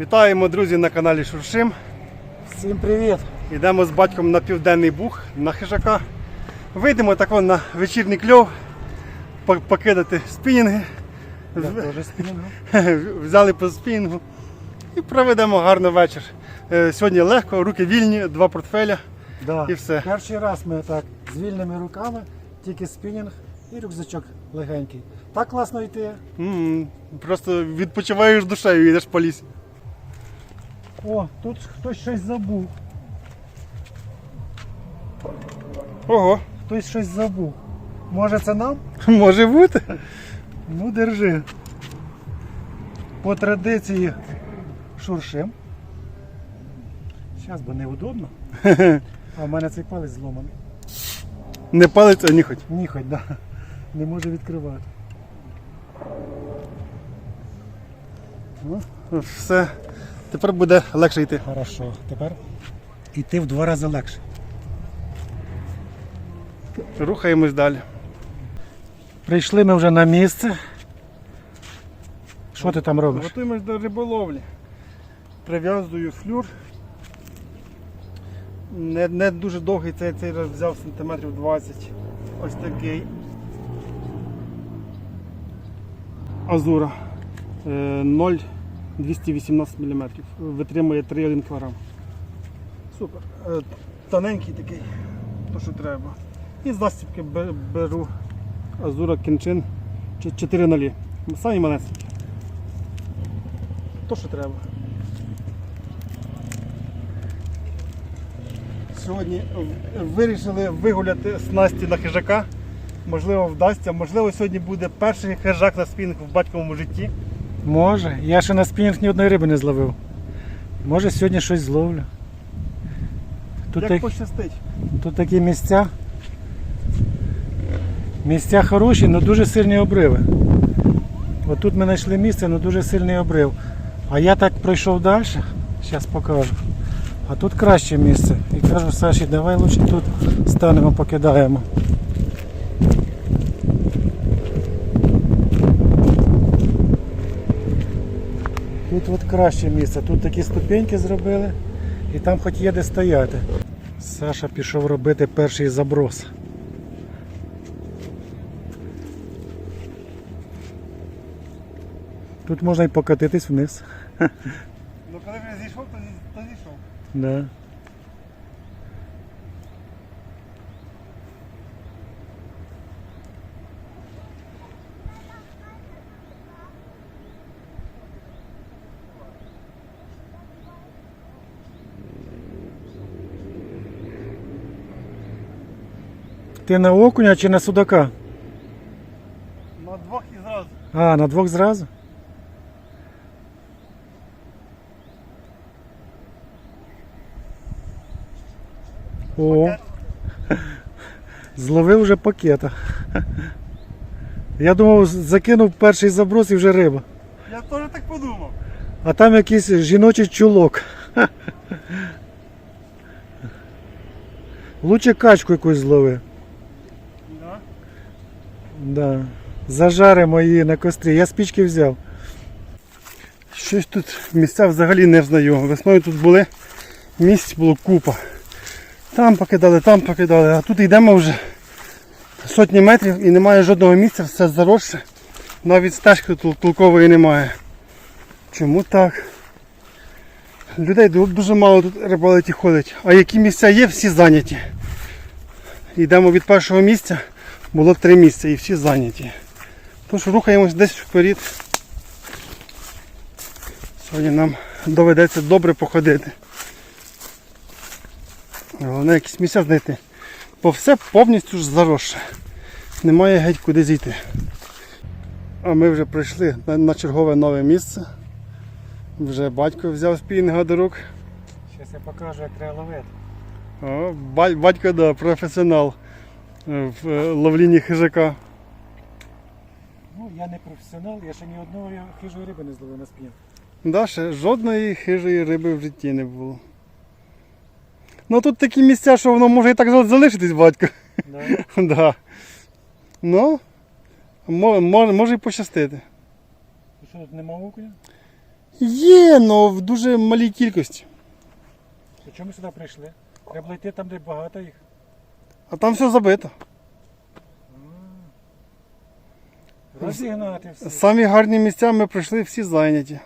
Вітаємо, друзі, на каналі Шуршим. Всім привіт! Йдемо з батьком на південний бух на хижака. Вийдемо тако на вечірній кльов, покидати спінінги. Взяли по спінінгу і проведемо гарний вечір. Е, Сьогодні легко, руки вільні, два портфеля. Да. І все. Перший раз ми так з вільними руками, тільки спінінг і рюкзачок легенький. Так класно йти. М, Просто відпочиваєш душею, і йдеш по лісі. О, тут хтось щось забув. Ого, Хтось щось забув. Може це нам? може бути. Ну держи. По традиції шуршим. Зараз бо неудобно. А в мене цей палець зломаний. Не палець, а ніхоть. Ніхоть, да. Не може відкривати. Ну, Все. Тепер буде легше йти. Хорошо. Тепер йти в два рази легше. Рухаємось далі. Прийшли ми вже на місце. Що ти там робиш? Готуємось до риболовлі. Прив'язую флюр. Не не дуже довгий цей цей раз взяв сантиметрів 20. Ось такий азура. Е, 0. 218 мм. Витримує 3,1 кг. Супер. Е, тоненький такий, то що треба. І з засібки беру азура кінчин 4 нолі. Самі малесенькі. То що треба. Сьогодні вирішили вигуляти снасті на хижака. Можливо, вдасться, можливо, сьогодні буде перший хижак на спінг в батьковому житті. Може. Я ще на спінінг ні одної риби не зловив. Може сьогодні щось зловлю. Тут, Як так, пощастить. тут такі місця. Місця хороші, але дуже сильні обриви. Отут ми знайшли місце, але дуже сильний обрив. А я так пройшов далі, зараз покажу. А тут краще місце. І кажу, Саші, давай лучше тут станемо, покидаємо. Тут от краще місце. Тут такі ступеньки зробили і там хоч є де стояти. Саша пішов робити перший заброс. Тут можна і покатитись вниз. Ну коли вже зійшов, то, то зійшов. Да. Ти на окуня чи на судака? На двох і зразу. А, на двох зразу? О, зловив вже пакета. Я думав, закинув перший заброс і вже риба. Я теж так подумав. А там якийсь жіночий чулок. Лучше качку якусь злови. Да. Зажаримо її на кострі. Я спічки взяв. Щось тут місця взагалі не знаю. Весною тут були, місць було купа. Там покидали, там покидали, а тут йдемо вже сотні метрів і немає жодного місця, все заросше. Навіть стежки тол- толкової немає. Чому так? Людей дуже мало тут рибалить і ходить. А які місця є, всі зайняті. Йдемо від першого місця, було три місця і всі зайняті. Тож рухаємось десь вперед. Сьогодні нам доведеться добре походити. Головне якісь місця знайти. Бо все повністю ж заросше. Немає геть куди зійти. А ми вже прийшли на, чергове нове місце. Вже батько взяв спінга до рук. Зараз я покажу, як треба ловити. О, батько да, професіонал в е, ловлінні хижака. Ну, я не професіонал, я ще ні одної хижої риби не зловив на спін. Да, ще жодної хижої риби в житті не було. Ну тут такі місця, що воно може і так залишитись, батько. Да. Да. Ну, може, може і пощастити. Що тут нема окуня? Є, але в дуже малій кількості. То чому ми сюди прийшли? Треба йти там, де багато їх. А там все забито. Розігнати всі. Самі гарні місця ми пройшли всі зайняті.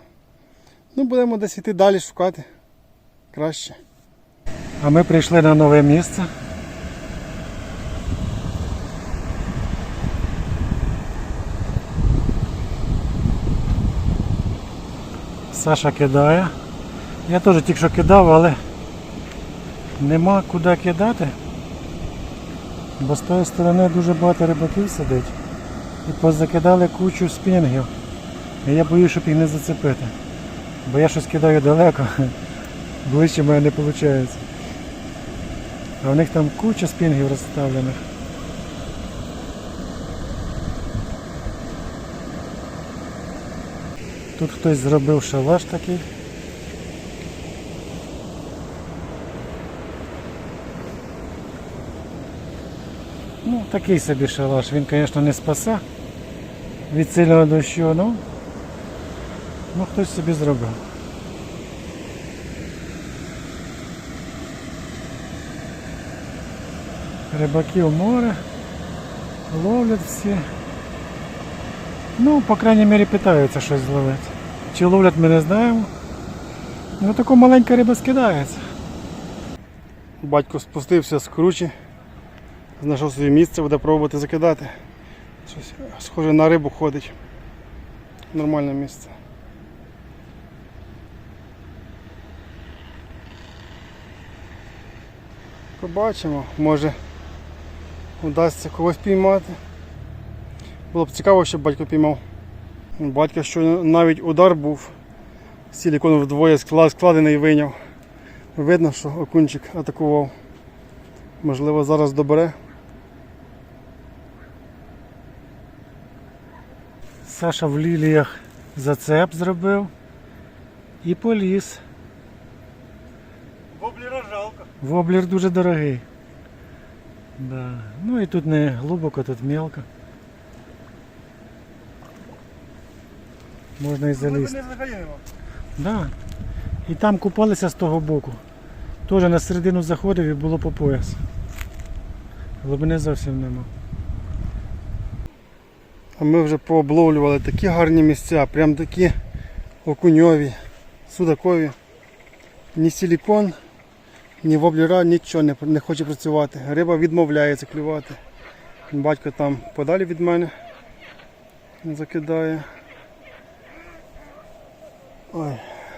Ну, будемо десь йти далі шукати. Краще. А ми прийшли на нове місце. Саша кидає. Я теж тільки що кидав, але нема куди кидати. Бо з тої сторони дуже багато рибаків сидить. І позакидали кучу спінгів. І я боюсь, щоб їх не зацепити. Бо я щось кидаю далеко, ближче мене не виходить. А в них там куча спінгів розставлених. Тут хтось зробив шалаш такий. Такий собі шалаш. Він, звісно, не спаса від сильного дощу, ну, ну хтось собі зробив. Рибаків море, ловлять всі. Ну, по крайній мірі питаються щось зловити. Чи ловлять ми не знаємо. Ну тако маленька риба скидається. Батько спустився з кручі, знайшов своє місце, буде пробувати закидати. Щось схоже на рибу ходить. Нормальне місце. Побачимо, може вдасться когось піймати. Було б цікаво, щоб батько піймав. Батька що навіть удар був, силікон вдвоє склад- складений вийняв. Видно, що окунчик атакував. Можливо, зараз добере. Саша в ліліях зацеп зробив і поліз. Вобліра жалко. Воблер дуже дорогий. Да. Ну і тут не глибоко, тут мелко. Можна і залізти. взагалі нема. Да. І там купалися з того боку. Теж на середину заходив і було по пояс. Глибини зовсім нема. А ми вже пообловлювали такі гарні місця, прям такі окуньові, судакові. Ні силікон, ні воблера, нічого не, не хоче працювати. Риба відмовляється клювати. Батько там подалі від мене закидає. Ой,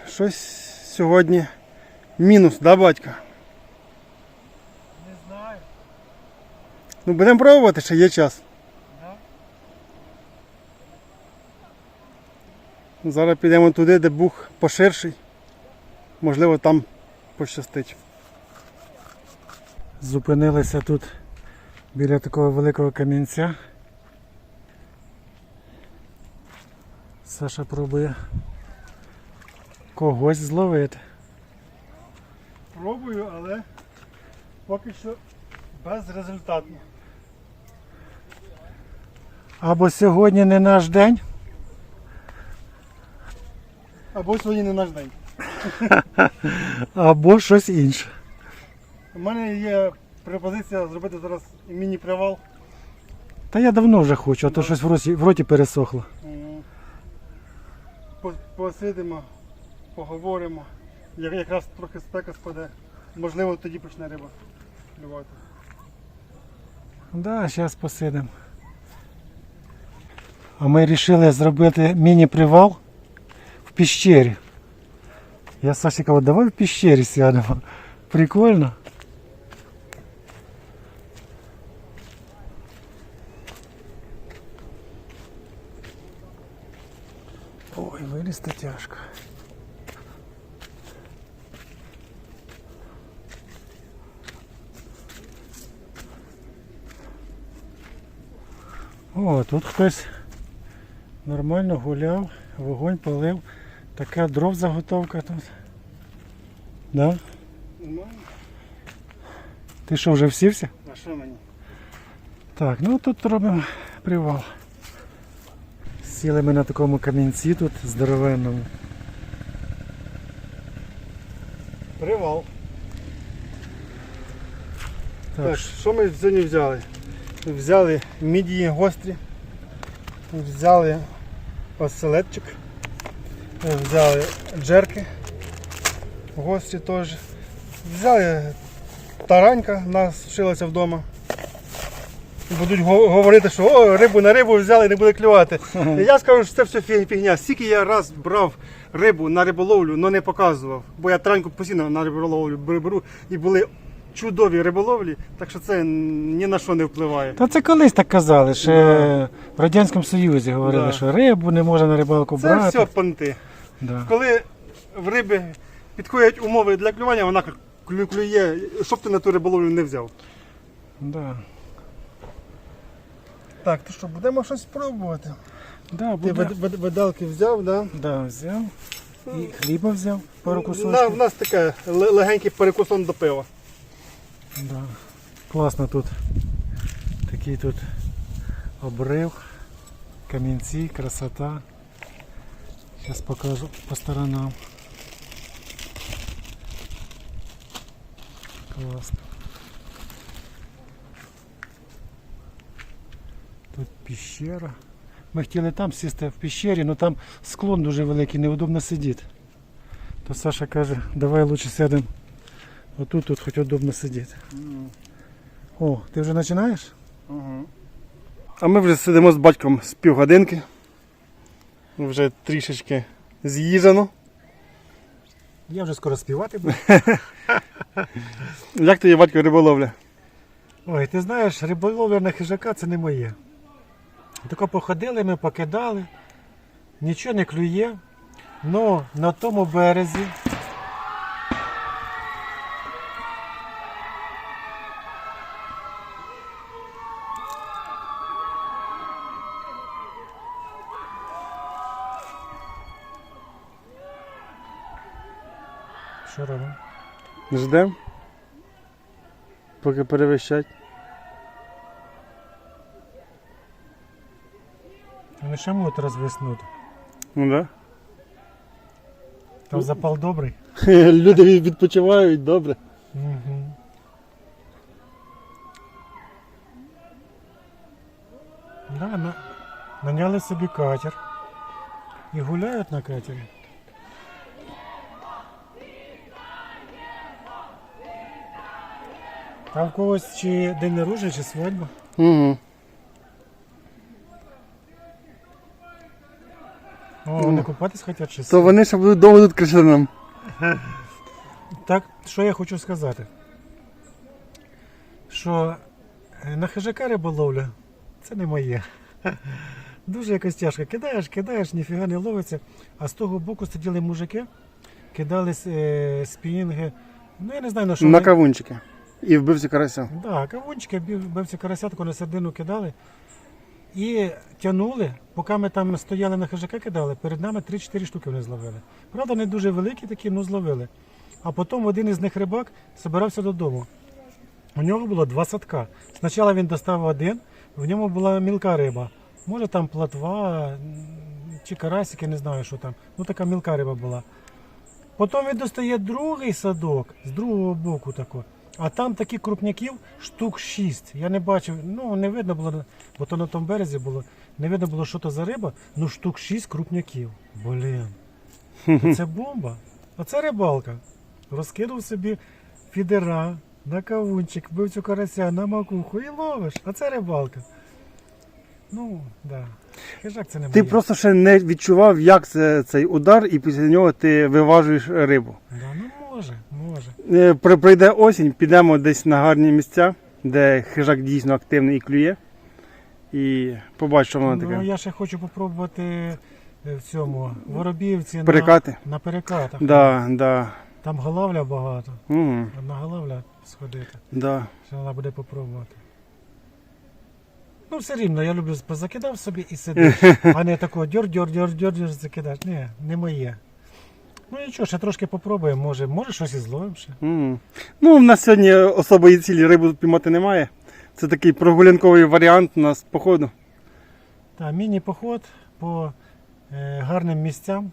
щось сьогодні мінус, да, батька? Не знаю. Ну будемо пробувати, ще є час. Зараз підемо туди, де бух поширший. Можливо, там пощастить. Зупинилися тут біля такого великого камінця. Саша пробує когось зловити. Пробую, але поки що безрезультатно. Або сьогодні не наш день, Або сьогодні не наш день. або щось інше. У мене є пропозиція зробити зараз міні-привал. Та я давно вже хочу, а то щось в роті, в роті пересохло. М, по- Посидимо, поговоримо. Я- Якраз трохи спека спаде. Можливо, тоді почне риба клювати. Да, зараз посидимо. А ми вирішили зробити міні-привал в піщері. Я Саші кажу, давай в піщері сядемо. Прикольно. Ой, вилізти тяжко. О, тут хтось нормально гуляв, вогонь палив. Така дров заготовка тут. Да? Нормально? Ти що, вже всівся? А що мені? Так, ну тут робимо привал. Сіли ми на такому камінці тут здоровенному. Привал. Так, Так, що ми сьогодні взяли? Взяли мідії гострі, взяли оселедчик, взяли джерки гострі теж. Взяли таранька, у нас вшилася вдома. Будуть говорити, що о, рибу на рибу взяли, не буде клювати. Я скажу, що це все фігня. Скільки я раз брав рибу на риболовлю, але не показував. Бо я тараньку постійно на риболовлю беру і були чудові риболовлі, так що це ні на що не впливає. Та це колись так казали, ще в Радянському Союзі говорили, Да. що рибу не можна на рибалку Це брати. все понти. Да. Коли в риби підходять умови для клювання, вона клю- клює, щоб ти на ту риболовлю не взяв. Да. Так, то що, будемо щось пробувати. Да, Ти буде. вид- вид- видалки взяв, да? Да, взяв. І хліба взяв, пару На, кусочків. в нас таке ле- легенький перекусон до пива. Да. Класно тут. Такий тут обрив, камінці, красота. Зараз покажу по сторонам. Класно. Тут піщера. Ми хотіли там сісти в піщері, але там склон дуже великий, неудобно сидіти. То Саша каже, давай лучше сядемо отут, тут хоч удобно сидіти. О, ти вже починаєш? А ми вже сидимо з батьком з півгодинки. Вже трішечки з'їжджено. Я вже скоро співати буду. Як тобі батько риболовля? Ой, ти знаєш, риболовля на хижака це не моє. Тако походили ми, покидали, нічого не клює. Ну, на тому березі. Що робимо? Ждемо. Поки перевищать. Вони ще можуть розвиснути. Ну да. Там запал добрий. Люди відпочивають добре. Угу. Да, на... наняли собі катер і гуляють на катері. Там в когось чи день народження, чи свадьба. Угу. О, вони купатись хочуть чи То вони ще будуть довго тут кричати нам. Так, що я хочу сказати? Що е, на хижака риболовля це не моє. Дуже якось тяжко. Кидаєш, кидаєш, ніфіга не ловиться. А з того боку сиділи мужики, кидали е, спінінги. Ну я не знаю на що. На кавунчики. І вбився карася. Да, кавунчики, бів- бивці карасятку на середину кидали. І тягнули, поки ми там стояли на хижака кидали, перед нами 3-4 штуки вони зловили. Правда, не дуже великі такі, ну зловили. А потім один із них рибак збирався додому. У нього було два садка. Спочатку він достав один, в ньому була мілка риба. Може там платва чи карасики, не знаю, що там. Ну така мілка риба була. Потім він достає другий садок з другого боку тако. А там таких крупняків штук 6. Я не бачив, ну не видно було, бо то на тому березі було, не видно було, що то за риба, ну штук 6 крупняків. Блін. То Це бомба. Оце рибалка. Розкинув собі фідера на кавунчик, бив цю карася на макуху і ловиш. А це рибалка. Ну, да. Хижак це не Ти моє. просто ще не відчував, як це цей удар, і після нього ти виважуєш рибу. Да, ну може, може. Е, при- Прийде осінь, підемо десь на гарні місця, де хижак дійсно активний і клює. І побачиш, що воно Ну, таке. я ще хочу попробувати е, в цьому воробівці Перекати? на, на перекатах. Да, да. Там голавля багато. Угу, Одна голавля сходити. да. Що вона буде попробувати. Ну, все рівно, я люблю позакидав собі і сидиш. а не такого дьор дьор дьор дьор дьор закидаєш. Ні, не моє. Ну нічого, ще трошки попробуємо, може, може щось і зловимо ще. Угу. Ну, в нас сьогодні особої цілі рибу піймати немає. Це такий прогулянковий варіант у нас походу. Та, міні-поход по е, гарним місцям.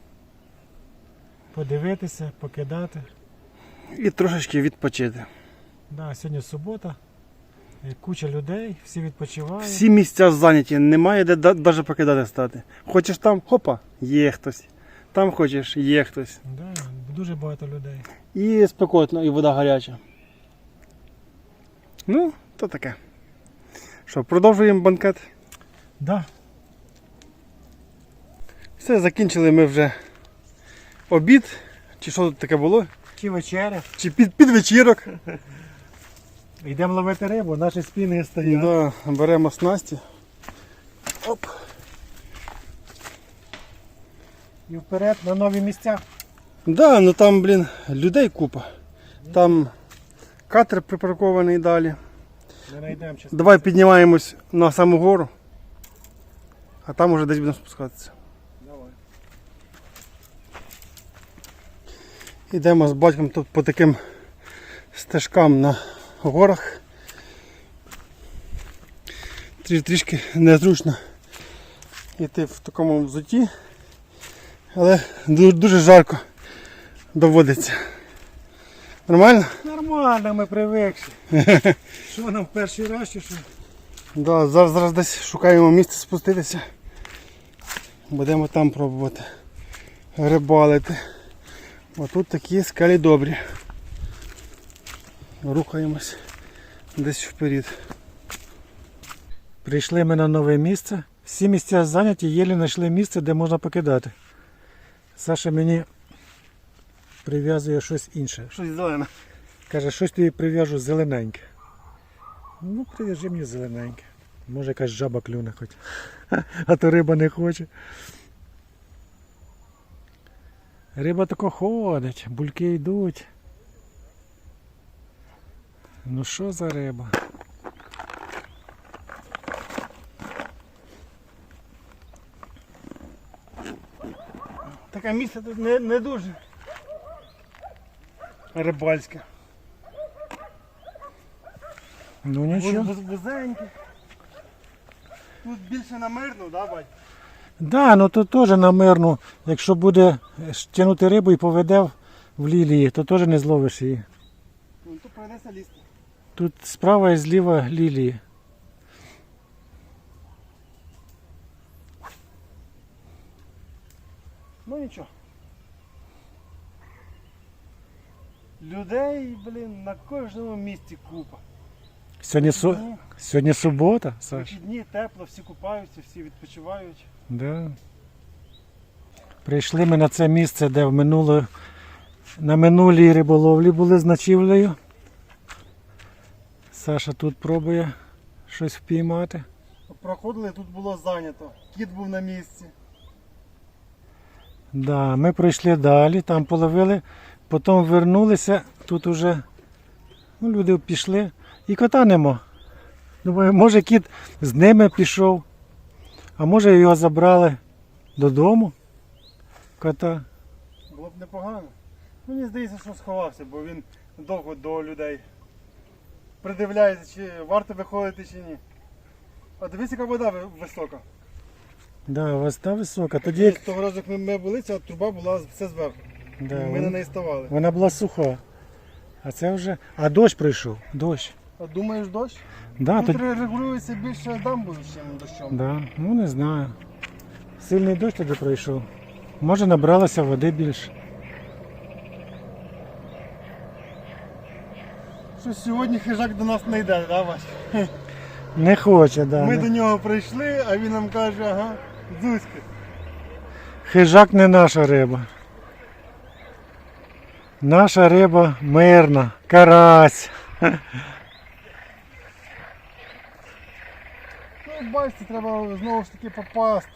Подивитися, покидати. і трошечки відпочити. Да, сьогодні субота. е, Куча людей, всі відпочивають. Всі місця зайняті, немає де навіть покидати стати. Хочеш там, хопа, є хтось. Там хочеш, є хтось. Да, дуже багато людей. І спекотно, і вода гаряча. Ну, то таке. Що, продовжуємо банкет. Да. Все, закінчили ми вже обід. Чи що тут таке було? Чи вечеря. Чи під, під вечірок. Йдемо ловити рибу, наші спінги стоять. Да, беремо снасті. Оп. І вперед на нові місця. Да, ну там, блін, людей купа. Там катер припаркований далі. Не. Давай піднімаємось на саму гору. А там уже десь будемо спускатися. Давай. Йдемо з батьком тут по таким стежкам на горах. Трішки незручно йти в такому взуті, але дуже жарко доводиться. Нормально? Нормально, ми привикші. Що нам перший раз чи що? Да, зараз, зараз десь шукаємо місце спуститися. Будемо там пробувати рибалити. Бо тут такі скалі добрі. Рухаємось десь вперед. Прийшли ми на нове місце. Всі місця зайняті, єлі знайшли місце, де можна покидати. Саша мені прив'язує щось інше. Щось зелене. Каже, щось тобі прив'яжу зелененьке. Ну, прив'яжи мені зелененьке. Може якась жаба клюне хоч. А то риба не хоче. Риба тако ходить, бульки йдуть. Ну що за риба? Таке місце тут не, не дуже рибальське. Ну нічого. вуз- Вузеньке. Тут більше на мирну, да, бать? Да, ну то теж на мирну. Якщо буде тягнути рибу і поведе в лілії, то теж не зловиш її. Ну, тут прийдеться лізти. Тут справа і зліва лілії. Ну нічого. Людей, блін, на кожному місці купа. Сьогодні, су... Дні, Сьогодні субота, Саш. такі дні тепло, всі купаються, всі відпочивають. Да. Прийшли ми на це місце, де в минуло... на минулій риболовлі були з ночівлею. Саша тут пробує щось впіймати. Проходили, тут було зайнято. Кіт був на місці. Да, ми пройшли далі, там половили, потім вернулися, тут уже ну, люди пішли і кота нема. Думаю, може кіт з ними пішов, а може його забрали додому. Кота. Було б непогано. Мені здається, що сховався, бо він довго до людей придивляється, чи варто виходити, чи ні. А дивись, яка вода висока. Да, вода висока. Тоді як того разу, як ми- ми були, ця труба була все зверху. да, ми на вона, неї ставали. вона була суха. А це вже. А дощ прийшов. Дощ. А думаєш дощ? Да, Тут тоді... регулюється більше дамбу, ніж дощом. да, ну не знаю. Сильний дощ тоді пройшов. Може набралося води більше. Що сьогодні хижак до нас не йде, да, Вась? Не хоче, да. Ми не- до нього прийшли, а він нам каже, ага, Зузьки. Хижак не наша риба. Наша риба мирна, карась. Ну, бачите, треба знову ж таки попасти.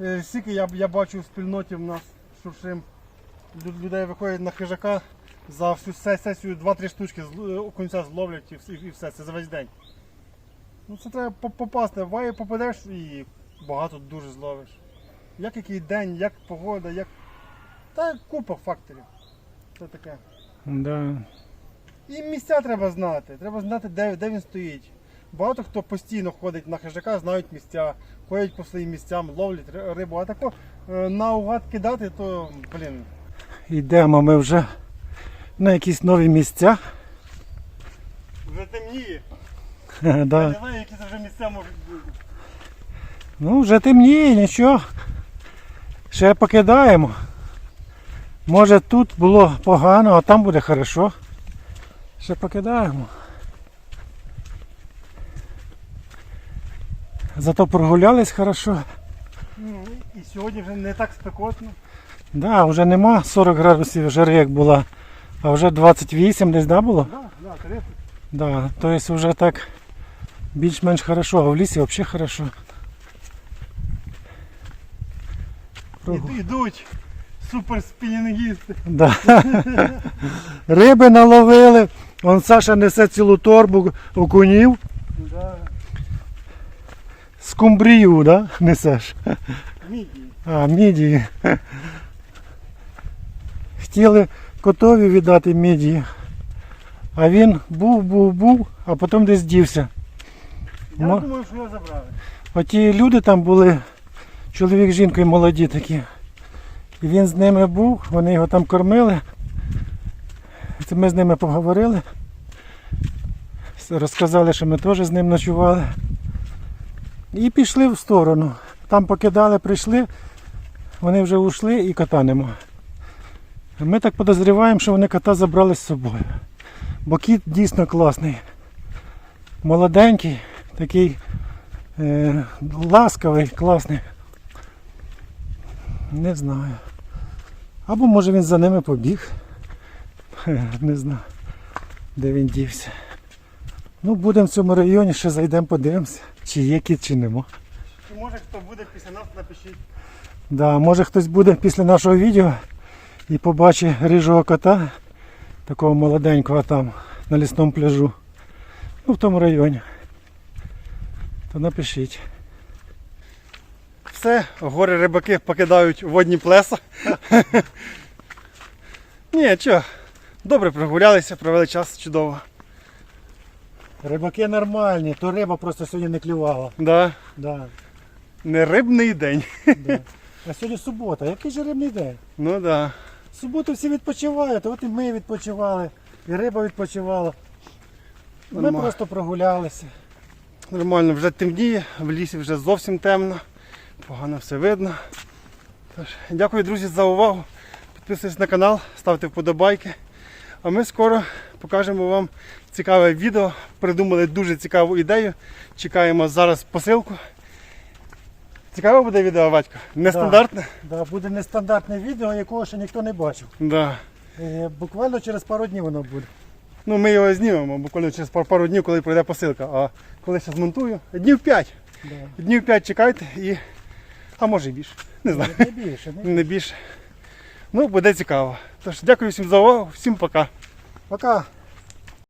Е, Скільки я, я бачу в спільноті в нас шуршим. Людей виходять на хижака за всю сесію 2-3 штучки з- окунця зловлять і все, це за весь день. Ну це треба попасти, ває попадеш і багато дуже зловиш. Як який день, як погода, як. Та купа факторів. Це таке. Да. І місця треба знати. Треба знати, де, де він стоїть. Багато хто постійно ходить на хижака, знають місця, ходять по своїм місцям, ловлять рибу. А тако е, наугад кидати, то, блін, Йдемо ми вже на якісь нові місця. Вже темніє. Я не знаю, які це вже місця можуть бути. Ну, вже темніє, нічого. Ще покидаємо. Може тут було погано, а там буде хорошо. Ще покидаємо. Зато прогулялись хорошо. Ну, І сьогодні вже не так спекотно. Да, вже нема 40 градусів жари, як була, а вже 28 десь да, було? Да, да. Да, то есть вже так більш-менш хорошо, а в лісі взагалі хорошо. Прогу- Іду- Ідуть супер спінінгісти. Да. Риби наловили. Он Саша несе цілу торбу окунів. Да. Скумбрію, да? Несеш. Мідії. А, мідії. Хотіли котові віддати мідії. А він був, був, був, а потім десь дівся. Я Мо- думаю, що його забрали. Оті люди там були, чоловік з жінкою молоді такі. І він з ними був, вони його там кормили. Ми з ними поговорили. Розказали, що ми теж з ним ночували. І пішли в сторону. Там покидали, прийшли, вони вже ушли і кота нема. Ми так подозріваємо, що вони кота забрали з собою. Бо кіт дійсно класний. Молоденький, такий Е, ласковий, класний. Не знаю. Або може він за ними побіг. Не знаю, де він дівся. Ну, будемо в цьому районі, ще зайдемо, подивимося, чи є кіт, чи нема. Чи може хто буде після нас, напишіть. Да, може хтось буде після нашого відео і побачить рижого кота, такого молоденького там на лісному пляжу. Ну, в тому районі. То напишіть. Все, гори рибаки покидають водні плеса. Ні, чого, добре прогулялися, провели час чудово. Рибаки нормальні, то риба просто сьогодні не клювала. Да. Да, Не рибний день. да. А сьогодні субота. Який же рибний день? Ну да. В суботу всі відпочивають, от і ми відпочивали, і риба відпочивала. Ми Нормально. просто прогулялися. Нормально, вже темніє, в лісі вже зовсім темно. Погано все видно. Тож, дякую, друзі, за увагу. Підписуйтесь на канал, ставте вподобайки. А ми скоро покажемо вам цікаве відео. Придумали дуже цікаву ідею. Чекаємо зараз посилку. Цікаве буде відео, батько? Нестандартне? Да, буде нестандартне відео, якого ще ніхто не бачив. Да. Е, Буквально через пару днів воно буде. Ну, ми його знімемо буквально через пар- пару днів, коли прийде посилка. А коли ще змонтую, днів 5. Да. Днів 5 чекайте і. А може і більше. Не знаю. Не більше. Не... Не більше. Ну, буде цікаво. Тож, дякую всім за увагу, всім пока. Пока.